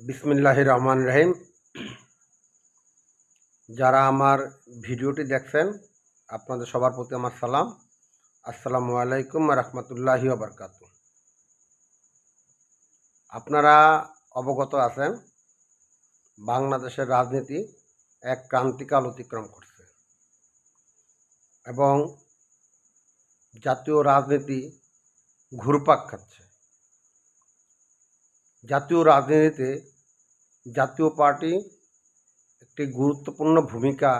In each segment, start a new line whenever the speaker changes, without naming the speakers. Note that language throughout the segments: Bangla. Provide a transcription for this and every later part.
বিসমিল্লাহ রহমান রহিম যারা আমার ভিডিওটি দেখছেন, আপনাদের সবার প্রতি আমার সালাম। আসসালামু আলাইকুম রহমতুল্লাহি বরকাত। আপনারা অবগত আছেন, বাংলাদেশের রাজনীতি এক ক্রান্তিকাল অতিক্রম করছে। এবং জাতীয় রাজনীতি ঘুরপাক খাচ্ছে। জাতীয় রাজনীতিতে জাতীয় পার্টি একটি গুরুত্বপূর্ণ ভূমিকা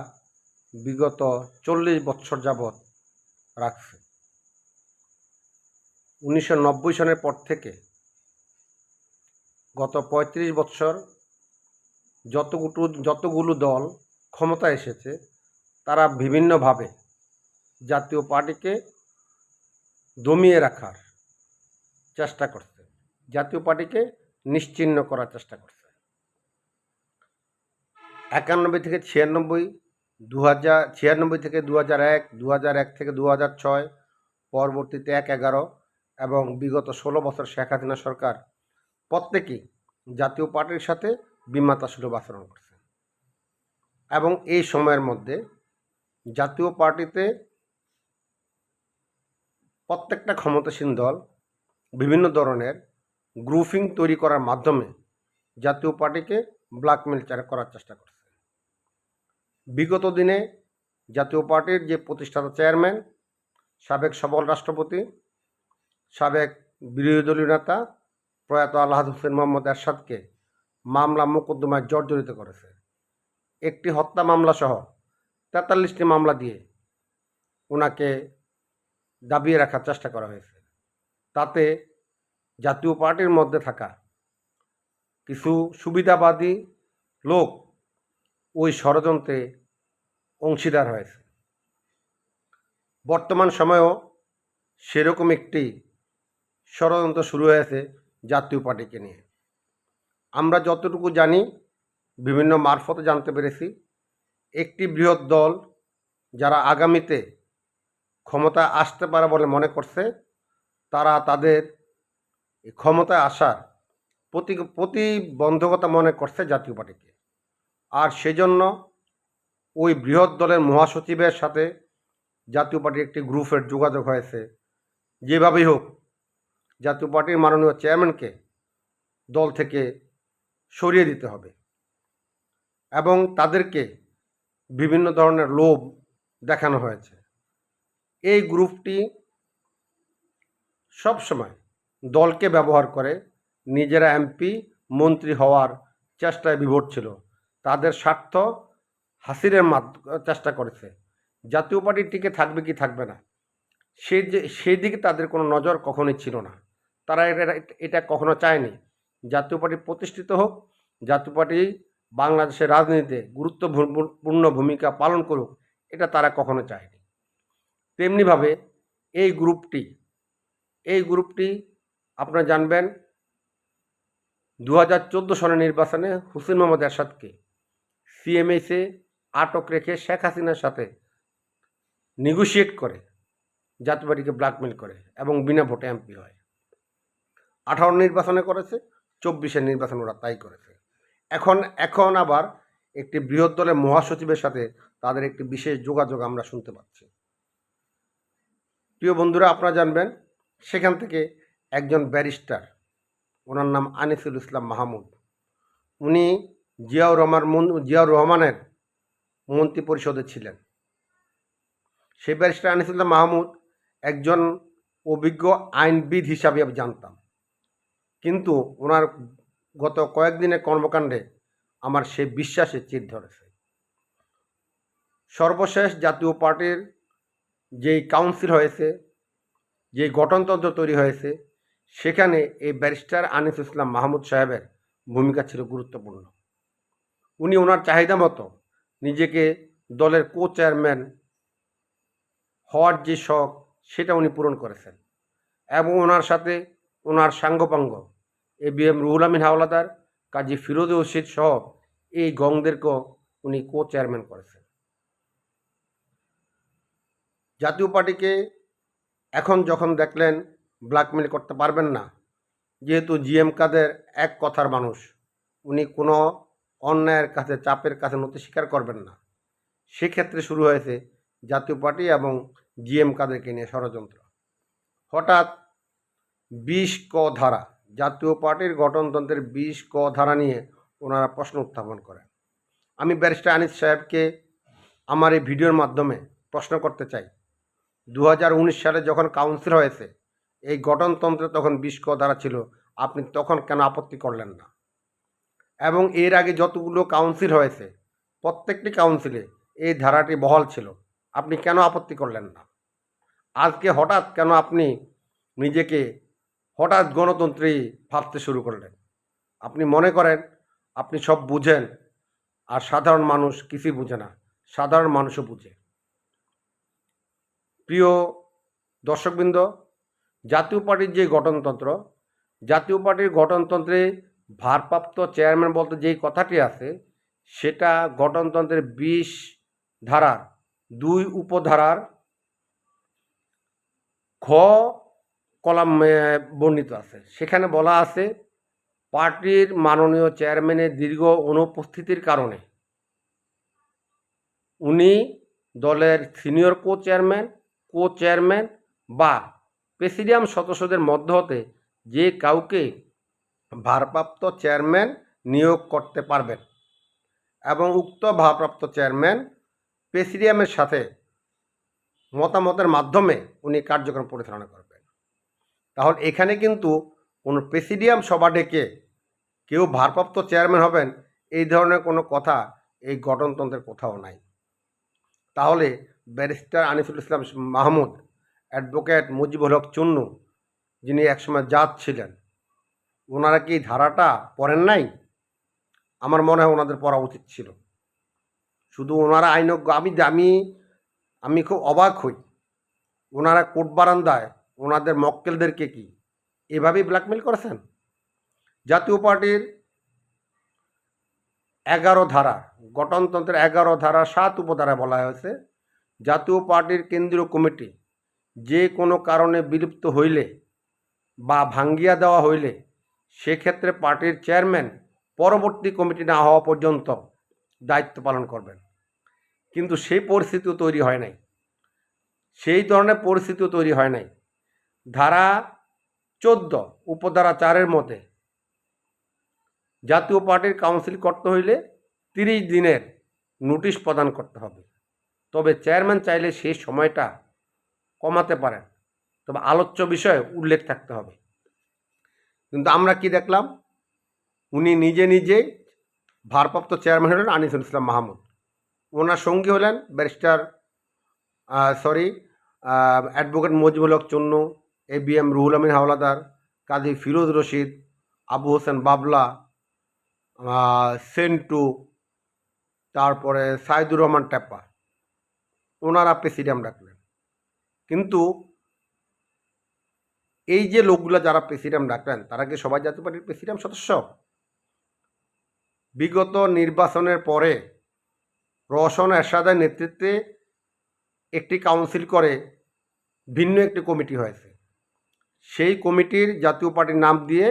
বিগত চল্লিশ বছর যাবৎ রাখছে। উনিশশো নব্বই সনের পর থেকে গত পঁয়ত্রিশ বছর যতগুলো যতগুলো দল ক্ষমতা এসেছে, তারা বিভিন্নভাবে জাতীয় পার্টিকে দমিয়ে রাখার চেষ্টা করছে। জাতীয় পার্টিকে নিশ্চিহ্ন করার চেষ্টা করছে। একানব্বই থেকে ছিয়ানব্বই দু হাজার ছিয়ানব্বই থেকে দু হাজার এক দু হাজার এক থেকে দু হাজার ছয়, পরবর্তীতে এক এগারো এবং বিগত ষোলো বছর শেখ হাসিনা সরকার প্রত্যেকেই জাতীয় পার্টির সাথে বিমাতা সুলভ আচরণ করছে। এবং এই সময়ের মধ্যে জাতীয় পার্টিতে প্রত্যেকটা ক্ষমতাসীন দল বিভিন্ন ধরনের গ্রুপিং তৈরি করার মাধ্যমে জাতীয় পার্টিকে ব্ল্যাকমেল করার চেষ্টা করছে। বিগত দিনে জাতীয় পার্টির যে প্রতিষ্ঠাতা চেয়ারম্যান, সাবেক সবল রাষ্ট্রপতি, সাবেক বিরোধী দলীয় নেতা প্রয়াত আল্লাহ হোসেন মোহাম্মদ এরশাদকে মামলা মোকদ্দমায় জর্জরিত করেছে। একটি হত্যা মামলা সহ তেতাল্লিশটি মামলা দিয়ে ওনাকে দাবিয়ে রাখার চেষ্টা করা হয়েছে। তাতে জাতীয় পার্টির মধ্যে থাকা কিছু সুবিধাবাদী লোক ওই ষড়যন্ত্রে অংশীদার হয়েছে। বর্তমান সময়েও সেরকম একটি ষড়যন্ত্র শুরু হয়েছে জাতীয় পার্টিকে নিয়ে। আমরা যতটুকু জানি, বিভিন্ন মারফতে জানতে পেরেছি, একটি বৃহৎ দল যারা আগামীতে ক্ষমতা আসতে পারে বলে মনে করছে, তারা তাদের ক্ষমতায় আসার প্রতি, প্রতিবন্ধকতা মনে করছে জাতীয় পার্টিকে। আর সেজন্য ওই বৃহৎ দলের মহাসচিবের সাথে জাতীয় পার্টির একটি গ্রুপের যোগাযোগ হয়েছে। যেভাবেই হোক, জাতীয় পার্টির মাননীয় চেয়ারম্যানকে দল থেকে সরিয়ে দিতে হবে। এবং তাদেরকে বিভিন্ন ধরনের লোভ দেখানো হয়েছে। এই গ্রুপটি সবসময় দলকে ব্যবহার করে নিজেরা এমপি, মন্ত্রী হওয়ার চেষ্টায় বিভোর ছিল। তাদের স্বার্থ হাসিরের চেষ্টা করেছে। জাতীয় পার্টি টিকে থাকবে কি থাকবে না? সেই যে সেই দিকে তাদের কোনো নজর কখনোই ছিল না। তারা এটা এটা কখনো চায়নি। জাতীয় পার্টি প্রতিষ্ঠিত হোক, জাতীয় পার্টি বাংলাদেশের রাজনীতিতে গুরুত্বপূর্ণ ভূমিকা পালন করুক, এটা তারা কখনো চায়নি। তেমনিভাবে এই গ্রুপটি এই গ্রুপটি আপনারা জানবেন দু হাজার চোদ্দ সনের নির্বাচনে হুসেন মোহাম্মদ এরশাদকে সিএমএসে আটক রেখে শেখ হাসিনার সাথে নেগোশিয়েট করে, জাতীয় পার্টিকে ব্ল্যাকমেল করে এবং বিনা ভোটে এমপি হয়। আঠারো নির্বাচনে করেছে, চব্বিশের নির্বাচন ওরা তাই করেছে। এখন এখন আবার একটি বৃহৎ দলের মহাসচিবের সাথে তাদের একটি বিশেষ যোগাযোগ আমরা শুনতে পাচ্ছি। প্রিয় বন্ধুরা, আপনারা জানবেন সেখান থেকে একজন ব্যারিস্টার, ওনার নাম আনিসুল ইসলাম মাহমুদ। উনি জিয়াউর রহমান জিয়াউর রহমানের মন্ত্রী পরিষদে ছিলেন। সেই ব্যারিস্টার আনিসুল্লাহ মাহমুদ একজন অভিজ্ঞ আইনবিদ হিসাবে আমি জানতাম। কিন্তু ওনার গত কয়েকদিনের কর্মকাণ্ডে আমার সেই বিশ্বাসে চির ধরেছে। সর্বশেষ জাতীয় পার্টির যেই কাউন্সিল হয়েছে যে গঠনতন্ত্র তৈরি হয়েছে সেখানে এই ব্যারিস্টার আনিস ইসলাম মাহমুদ সাহেবের ভূমিকা ছিল গুরুত্বপূর্ণ। উনি ওনার চাহিদা মতো নিজেকে দলের কো চেয়ারম্যান হওয়ার যে শখ, সেটা উনি পূরণ করেছেন। এবং ওনার সাথে ওনার সাঙ্গপাঙ্গ A B M Ruhul Amin Howlader, Kazi Firoz Rashid সহ এই গংদেরকেও উনি কো চেয়ারম্যান করেছেন। জাতীয় পার্টিকে এখন যখন দেখলেন ব্ল্যাকমেল করতে পারবেন না। যেহেতু জিএম কাদের এক কথার মানুষ, উনি কোনো অন্যায়ের কাছে, চাপের কাছে নতি স্বীকার করবেন না। সেক্ষেত্রে শুরু হয়েছে জাতীয় পার্টি এবং জিএম কাদেরকে নিয়ে ষড়যন্ত্র। হঠাৎ বিশ ক ধারা, জাতীয় পার্টির গঠনতন্ত্রের বিশ ক ধারা নিয়ে ওনারা প্রশ্ন উত্থাপন করেন। আমি ব্যারিস্টার আনিস সাহেবকে আমার এই ভিডিওর মাধ্যমে প্রশ্ন করতে চাই। দু হাজার উনিশ সালে যখন কাউন্সিল হয়েছে এই গঠনতন্ত্রে তখন বিশ ক ধারা ছিল, আপনি তখন কেন আপত্তি করলেন না? এবং এর আগে যতগুলো কাউন্সিল হয়েছে, প্রত্যেকটি কাউন্সিলে এই ধারাটি বহাল ছিল, আপনি কেন আপত্তি করলেন না? আজকে হঠাৎ কেন আপনি নিজেকে হঠাৎ গণতন্ত্রী ভাবতে শুরু করলেন? আপনি মনে করেন, আপনি সব বুঝেন, আর সাধারণ মানুষ কিছুই বুঝে না, সাধারণ মানুষও বুঝে। প্রিয় দর্শকবৃন্দ জাতীয় পার্টির যে গঠনতন্ত্র, জাতীয় পার্টির গঠনতন্ত্রে ভারপ্রাপ্ত চেয়ারম্যান বলতে যেই কথাটি আছে, সেটা গঠনতন্ত্রের বিশ ধারার, দুই উপধারার খ কলাম বর্ণিত আছে। সেখানে বলা আছে, পার্টির মাননীয় চেয়ারম্যানের দীর্ঘ অনুপস্থিতির কারণে উনি দলের senior co chairman co chairman বা প্রেসিডিয়াম সদস্যদের মধ্য হতে যে কাউকে ভারপ্রাপ্ত চেয়ারম্যান নিয়োগ করতে পারবেন এবং উক্ত ভারপ্রাপ্ত চেয়ারম্যান প্রেসিডিয়ামের সাথে মতামতের মাধ্যমে উনি কার্যক্রম পরিচালনা করবেন। তাহলে এখানে কিন্তু কোনো প্রেসিডিয়াম সভা ডেকে কেউ ভারপ্রাপ্ত চেয়ারম্যান হবেন, এই ধরনের কোনো কথা এই গঠনতন্ত্রের কোথাও নাই। তাহলে ব্যারিস্টার আনিসুল ইসলাম মাহমুদ অ্যাডভোকেট মুজিবুল হক চুন্নু, যিনি একসময় জাত ছিলেন, ওনারা কি ধারাটা পড়েন নাই? আমার মনে হয় ওনাদের পড়া উচিত ছিল। শুধু ওনারা আইনজ্ঞ, আমি আমি আমি খুব অবাক হই। ওনারা কোর্ট বারান্দায় ওনাদের মক্কেলদেরকে কি এভাবেই ব্ল্যাকমেল করেছেন? জাতীয় পার্টির এগারো ধারা, গঠনতন্ত্রের এগারো ধারা সাত উপধারায় বলা হয়েছে, জাতীয় পার্টির কেন্দ্রীয় কমিটি যে কোনো কারণে বিলুপ্ত হইলে বা ভাঙ্গিয়া দেওয়া হইলে সেক্ষেত্রে পার্টির চেয়ারম্যান পরবর্তী কমিটি না হওয়া পর্যন্ত দায়িত্ব পালন করবেন। কিন্তু সেই পরিস্থিতিও তৈরি হয় নাই। সেই ধরনের পরিস্থিতিও তৈরি হয় নাই। ধারা চোদ্দ উপধারা চারের মধ্যে জাতীয় পার্টির কাউন্সিল করতে হইলে তিরিশ দিনের নোটিশ প্রদান করতে হবে। তবে চেয়ারম্যান চাইলে সেই সময়টা কমাতে পারেন। তবে আলোচ্য বিষয়ে উল্লেখ থাকতে হবে। কিন্তু আমরা কি দেখলাম? উনি নিজে নিজে ভারপ্রাপ্ত চেয়ারম্যান হলেন আনিসুল ইসলাম মাহমুদ। ওনার সঙ্গী হলেন barrister sorry advocate Mujibul Haque Chunnu A B M Ruhul Amin Howlader, Kazi Firoz Rashid, Abu Hossain Babla Sentu, তারপরে সাইদুর রহমান ট্যাপা ওনারা প্রেসিডিয়াম ডাকলেন। কিন্তু এই যে লোকগুলো যারা প্রেসিডেন্ট ডাকলেন তারা কি সবাই জাতীয় পার্টির প্রেসিডেন্ট সদস্য? বিগত নির্বাচনের পরে রওশন এরশাদের নেতৃত্বে একটি কাউন্সিল করে ভিন্ন একটি কমিটি হয়েছে। সেই কমিটির জাতীয় পার্টির নাম দিয়ে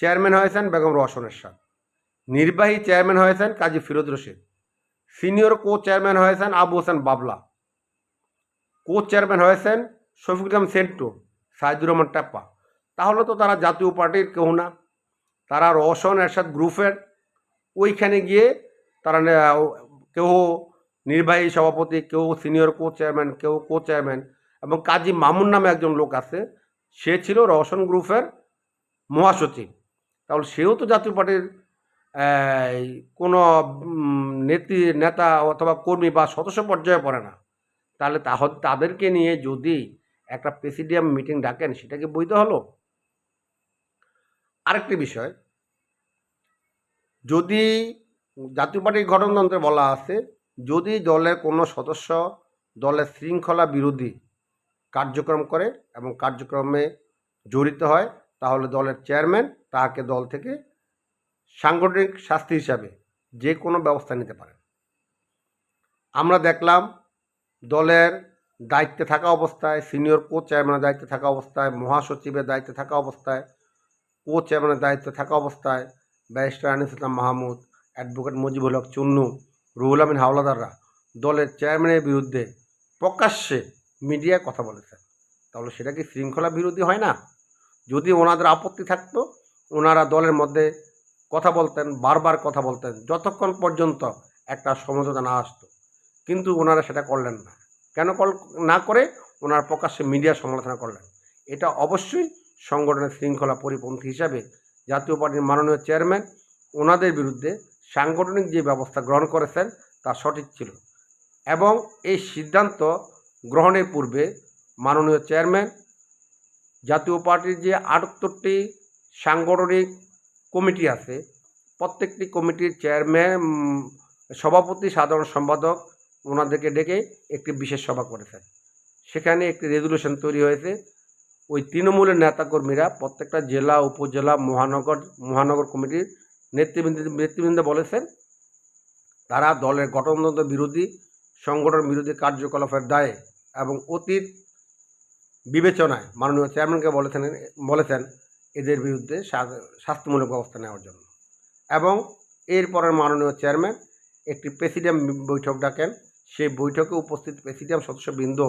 চেয়ারম্যান হয়েছেন বেগম রওশন এরশাদ। নির্বাহী চেয়ারম্যান হয়েছেন Kazi Firoz Rashid. Senior co chairman হয়েছেন আবু হোসেন বাবলা। কো চেয়ারম্যান হয়েছেন শফিকুল ইসলাম সেন্টু, সাইদুর রহমান টাপ্পা। তাহলে তো তারা জাতীয় পার্টির কেউ না। তারা রওশন এরশাদ গ্রুপের। ওইখানে গিয়ে তারা কেউ নির্বাহী সভাপতি, কেউ সিনিয়র কো চেয়ারম্যান কেউ কো চেয়ারম্যান এবং কাজী মামুন নামে একজন লোক আছে। সে ছিল রওশন গ্রুপের মহাসচিব। তাহলে সেও তো জাতীয় পার্টির কোনো নেত্রী, নেতা অথবা কর্মী বা সদস্য পর্যায়ে পড়ে না। তাহলে তাহ- তাদেরকে নিয়ে যদি একটা প্রেসিডিয়াম মিটিং ডাকেন, সেটা কি বৈধ হলো? আরেকটি বিষয়, যদি জাতীয় পার্টির গঠনতন্ত্রে বলা আছে, যদি দলের কোনো সদস্য দলের শৃঙ্খলা বিরোধী কার্যক্রম করে এবং কার্যক্রমে জড়িত হয়, তাহলে দলের চেয়ারম্যান তাকে দল থেকে সাংগঠনিক শাস্তি হিসাবে যে কোনো ব্যবস্থা নিতে পারেন। আমরা দেখলাম দলের দায়িত্বে থাকা অবস্থায়, সিনিয়র কো চেয়ারম্যানের দায়িত্বে থাকা অবস্থায়, মহাসচিবের দায়িত্বে থাকা অবস্থায় কো চেয়ারম্যানের দায়িত্বে থাকা অবস্থায় ব্যারিস্টার আনিস ইসলাম মাহমুদ, অ্যাডভোকেট মুজিবুল হক চুন্নু, রুহুল আমিন হাওলাদাররা দলের চেয়ারম্যানের বিরুদ্ধে প্রকাশ্যে মিডিয়ায় কথা বলেছেন। তাহলে সেটা কি শৃঙ্খলা বিরোধী হয় না? যদি ওনাদের আপত্তি থাকতো, ওনারা দলের মধ্যে কথা বলতেন, বারবার কথা বলতেন, যতক্ষণ পর্যন্ত একটা সমঝোতা না আসতো। কিন্তু ওনারা সেটা করলেন না। কেন কল, না করে ওনারা প্রকাশ্যে মিডিয়া সমালোচনা করলেন। এটা অবশ্যই সংগঠনের শৃঙ্খলা পরিপন্থী হিসাবে জাতীয় পার্টির মাননীয় চেয়ারম্যান ওনাদের বিরুদ্ধে সাংগঠনিক যে ব্যবস্থা গ্রহণ করেছেন তা সঠিক ছিল। এবং এই সিদ্ধান্ত গ্রহণের পূর্বে মাননীয় চেয়ারম্যান জাতীয় পার্টির যে আটাত্তরটি সাংগঠনিক কমিটি আছে, প্রত্যেকটি কমিটির চেয়ারম্যান সভাপতি, সাধারণ সম্পাদক ওনাদেরকে ডেকে একটি বিশেষ সভা করেছেন। সেখানে একটি রেজলিউশন তৈরি হয়েছে। ওই তৃণমূলের নেতাকর্মীরা প্রত্যেকটা জেলা, উপজেলা, মহানগর মহানগর কমিটির নেতৃবৃন্দ নেতৃবৃন্দ বলেছেন, তারা দলের গঠনতন্ত্র বিরোধী, সংগঠন বিরোধী কার্যকলাপের দায়ে এবং অতীত বিবেচনায় মাননীয় চেয়ারম্যানকে বলেছেন বলেছেন এদের বিরুদ্ধে শাস্তিমূলক ব্যবস্থা নেওয়ার জন্য। এবং এরপরের মাননীয় চেয়ারম্যান একটি প্রেসিডেন্ট বৈঠক ডাকেন। সেই বৈঠকে উপস্থিত প্রেসিডিয়াম সদস্যবৃন্দ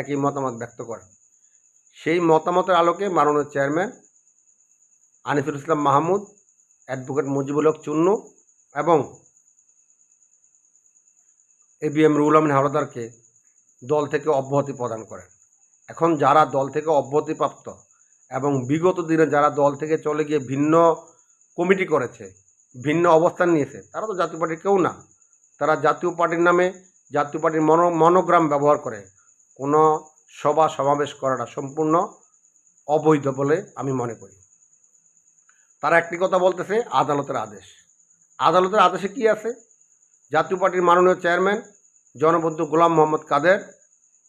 একই মতামত ব্যক্ত করেন। সেই মতামতের আলোকে মাননীয় চেয়ারম্যান আনিসুল ইসলাম মাহমুদ, অ্যাডভোকেট মুজিবুল হক চুন্নু এবং A B M Ruhul Amin হাওলাদারকে দল থেকে অব্যাহতি প্রদান করেন। এখন যারা দল থেকে অব্যাহতিপ্রাপ্ত এবং বিগত দিনে যারা দল থেকে চলে গিয়ে ভিন্ন কমিটি করেছে, ভিন্ন অবস্থান নিয়েছে, তারা তো জাতীয় পার্টির কেউ না। তারা জাতীয় পার্টির নামে জাতীয় পার্টির মনো, মনোগ্রাম ব্যবহার করে কোনো সভা সমাবেশ করাটা সম্পূর্ণ অবৈধ বলে আমি মনে করি। তারা একটি কথা বলতেছে, আদালতের আদেশ। আদালতের আদেশে কি আছে? জাতীয় পার্টির মাননীয় চেয়ারম্যান, জনবন্ধু গোলাম মোহাম্মদ কাদের,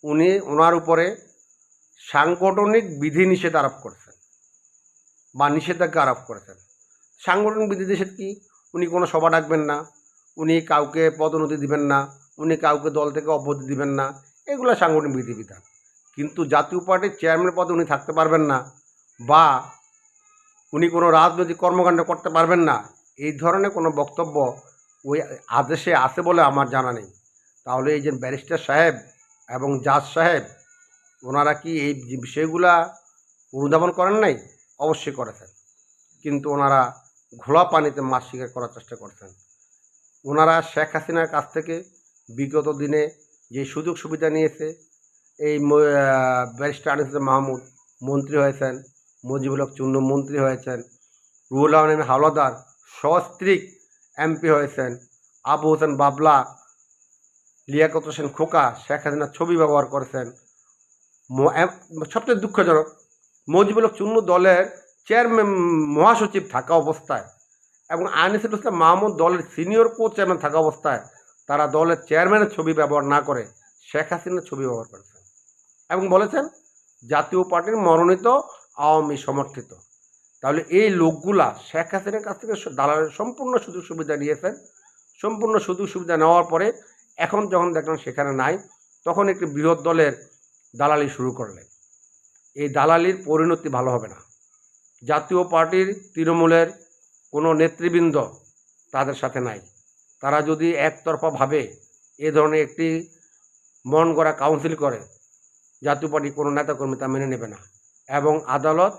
উনি ওনার উপরে সাংগঠনিক বিধিনিষেধ আরোপ করেছেন বা নিষেধাজ্ঞা আরোপ করেছেন। সাংগঠনিক বিধিনিষেধ কি? উনি কোনো সভা ডাকবেন না, উনি কাউকে পদোন্নতি দিবেন না উনি কাউকে দল থেকে অব্যাহতি দিবেন না। এগুলো সাংগঠনিক বিধিবিধান। কিন্তু জাতীয় পার্টির চেয়ারম্যান পদে উনি থাকতে পারবেন না বা উনি কোনো রাজনৈতিক কর্মকাণ্ড করতে পারবেন না। এই ধরনের কোনো বক্তব্য ওই আদেশে আছে বলে আমার জানা নেই। তাহলে এই যে ব্যারিস্টার সাহেব এবং জাজ সাহেব, ওনারা কি এই বিষয়গুলা অনুধাবন করেন নাই? অবশ্যই করেছেন। কিন্তু ওনারা ঘোলা পানিতে মাছ শিকার করার চেষ্টা করছেন। ওনারা শেখ হাসিনার কাছ থেকে বিগত দিনে যে সুযোগ সুবিধা নিয়েছে, এই ব্যারিস্টার আনিসুল মাহমুদ মন্ত্রী হয়েছেন, মুজিবুল হক চুন্নু মন্ত্রী হয়েছেন, রুহুল আলম হাওলাদার সস্ত্রীক এমপি হয়েছেন, আবু হোসেন বাবলা, লিয়াকত হোসেন খোকা, শেখ হাসিনার ছবি ব্যবহার করেছেন। সবচেয়ে দুঃখজনক, মজিবুল হক চুন্নু দলের চেয়ারম্যান, মহাসচিব থাকা অবস্থায় এবং আনিসুল ইসলাম মাহমুদ দলের সিনিয়র কো চেয়ারম্যান থাকা অবস্থায় তারা দলের চেয়ারম্যানের ছবি ব্যবহার না করে শেখ হাসিনার ছবি ব্যবহার করেছেন এবং বলেছেন, জাতীয় পার্টির মনোনীত আওয়ামী সমর্থিত। তাহলে এই লোকগুলা শেখ হাসিনার কাছ থেকে দালালের সম্পূর্ণ সুযোগ সুবিধা নিয়েছেন। সম্পূর্ণ সুযোগ সুবিধা নেওয়ার পরে এখন যখন দেখলাম সেখানে নাই, তখন একটি বৃহৎ দলের দালালি শুরু করলেন। এই দালালির পরিণতি ভালো হবে না। জাতীয় পার্টির তৃণমূলের কোনো নেতৃবৃন্দ তাদের সাথে নাই। তারা যদি একতরফাভাবে এ ধরনের একটি মন গড়া কাউন্সিল করে, জাতীয় পার্টির কোনো নেতাকর্মী তা মেনে নেবে না এবং আদালত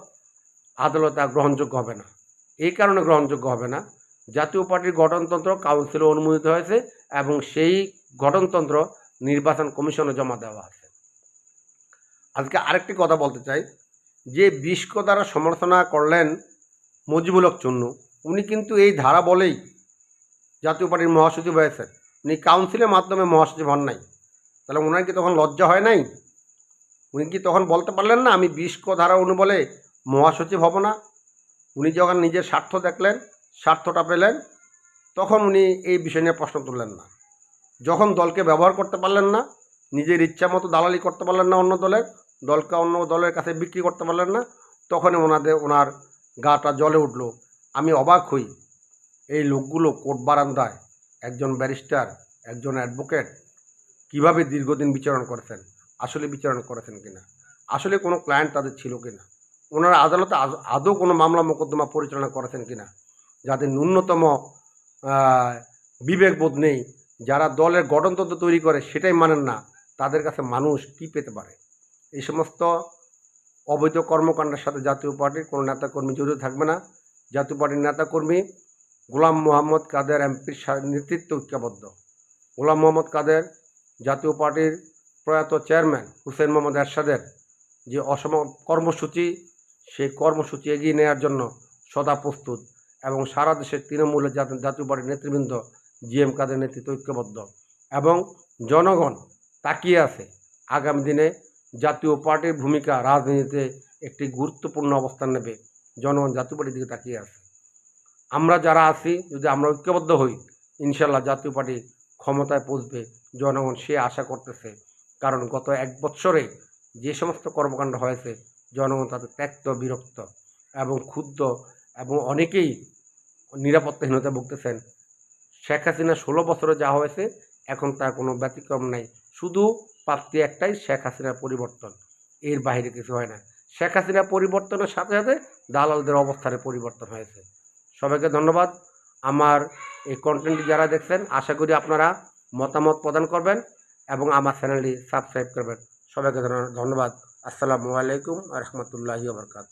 আদালত তা গ্রহণযোগ্য হবে না। এই কারণে গ্রহণযোগ্য হবে না। জাতীয় পার্টির গঠনতন্ত্র কাউন্সিলে অনুমোদিত হয়েছে এবং সেই গঠনতন্ত্র নির্বাচন কমিশনে জমা দেওয়া আছে। আজকে আরেকটি কথা বলতে চাই। যে বিষ্ক দ্বারা সমালোচনা করলেন মুজিবুল হক চুন্নু, উনি কিন্তু এই ধারা বলেই জাতীয় পার্টির মহাসচিব হয়েছেন উনি কাউন্সিলের মাধ্যমে মহাসচিব হন নাই। তাহলে ওনার কি তখন লজ্জা হয় নাই? উনি কি তখন বলতে পারলেন না, আমি বিষ্ক ধারা অনুবলে মহাসচিব হব না? উনি যখন নিজের স্বার্থ দেখলেন, স্বার্থটা পেলেন, তখন উনি এই বিষয় নিয়ে প্রশ্ন তুললেন না। যখন দলকে ব্যবহার করতে পারলেন না, নিজের ইচ্ছা মতো দালালি করতে পারলেন না অন্য দলের, দলকে অন্য দলের কাছে বিক্রি করতে পারলেন না, তখনই ওনাদের, ওনার গাটা জ্বলে উঠল। আমি অবাক হই। এই লোকগুলো কোর্ট বারান্দায় একজন ব্যারিস্টার, একজন অ্যাডভোকেট কীভাবে দীর্ঘদিন বিচারণ করেছেন, আসলে বিচারণ করেছেন কিনা, আসলে কোনো ক্লায়েন্ট তাদের ছিল কিনা, ওনারা আদালতে আদৌ কোনো মামলা মোকদ্দমা পরিচালনা করেছেন কিনা, যাদের ন্যূনতম বিবেকবোধ নেই, যারা দলের গঠনতন্ত্র তৈরি করে সেটাই মানেন না, তাদের কাছে মানুষ কি পেতে পারে? এই সমস্ত অবৈধ কর্মকাণ্ডের সাথে জাতীয় পার্টির কোনো নেতাকর্মী জড়িত থাকবে না। জাতীয় পার্টির নেতাকর্মী গোলাম মোহাম্মদ কাদের এমপির নেতৃত্বে ঐক্যবদ্ধ। গোলাম মোহাম্মদ কাদের জাতীয় পার্টির প্রয়াত চেয়ারম্যান হুসেন মোহাম্মদ এরশাদের যে অসম কর্মসূচি, সেই কর্মসূচি এগিয়ে নেওয়ার জন্য সদা প্রস্তুত এবং সারা দেশের তৃণমূলের জাতীয় পার্টির নেতৃবৃন্দ জি এম কাদের নেতৃত্ব ঐক্যবদ্ধ এবং জনগণ তাকিয়ে আছে আগামী দিনে জাতীয় পার্টির ভূমিকা রাজনীতিতে একটি গুরুত্বপূর্ণ অবস্থান নেবে। জনগণ জাতীয় পার্টির দিকে তাকিয়ে আছে। আমরা যারা আছি, যদি আমরা ঐক্যবদ্ধ হই ইনশাল্লাহ জাতীয় পার্টি ক্ষমতায় পৌঁছবে, জনগণ সে আশা করতেছে। কারণ গত এক বৎসরে যে সমস্ত কর্মকাণ্ড হয়েছে, জনগণ তাতে ত্যক্ত, বিরক্ত এবং ক্ষুব্ধ এবং অনেকেই নিরাপত্তাহীনতা ভুগতেছেন। শেখ হাসিনা ষোলো বছরে যা হয়েছে, এখন তার কোনো ব্যতিক্রম নাই। শুধু প্রাপ্তি একটাই শেখ হাসিনার পরিবর্তন। এর বাইরে কিছু হয় না। শেখ হাসিনা পরিবর্তনের সাথে সাথে দালালদের অবস্থানের পরিবর্তন হয়েছে। সবাইকে ধন্যবাদ। আমার এই কন্টেন্টটি যারা দেখছেন, আশা করি আপনারা মতামত প্রদান করবেন এবং আমার চ্যানেলটি সাবস্ক্রাইব করবেন। সবাইকে ধন্য- ধন্যবাদ। আসসালামু আলাইকুম রহমতুল্লাহি বরকাত